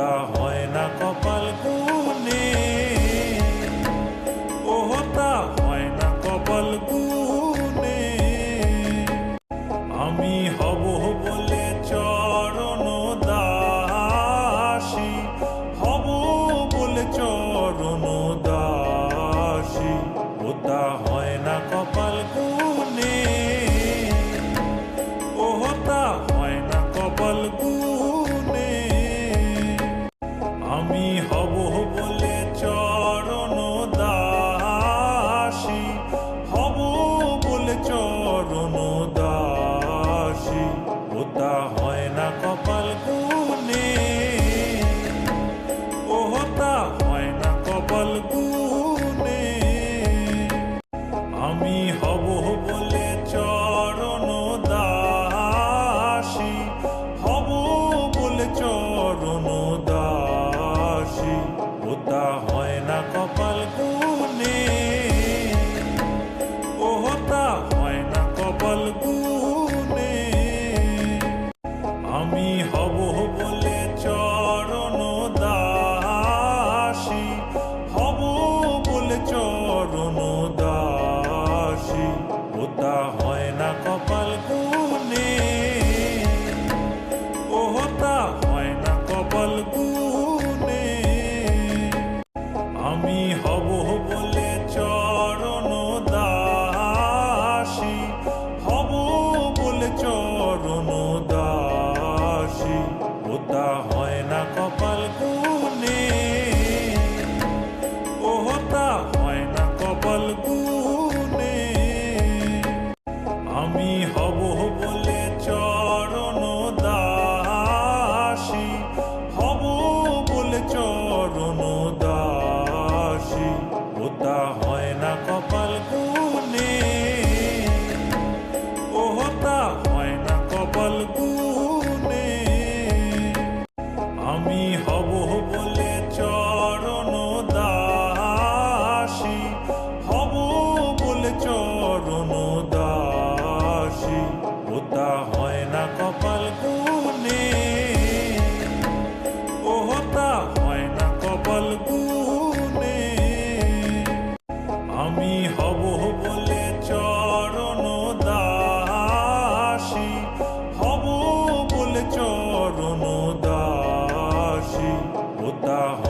the হয় না কপাল। তা হয় না কপাল গুনে ও হয় না কপাল গুনে আমি হব বলে da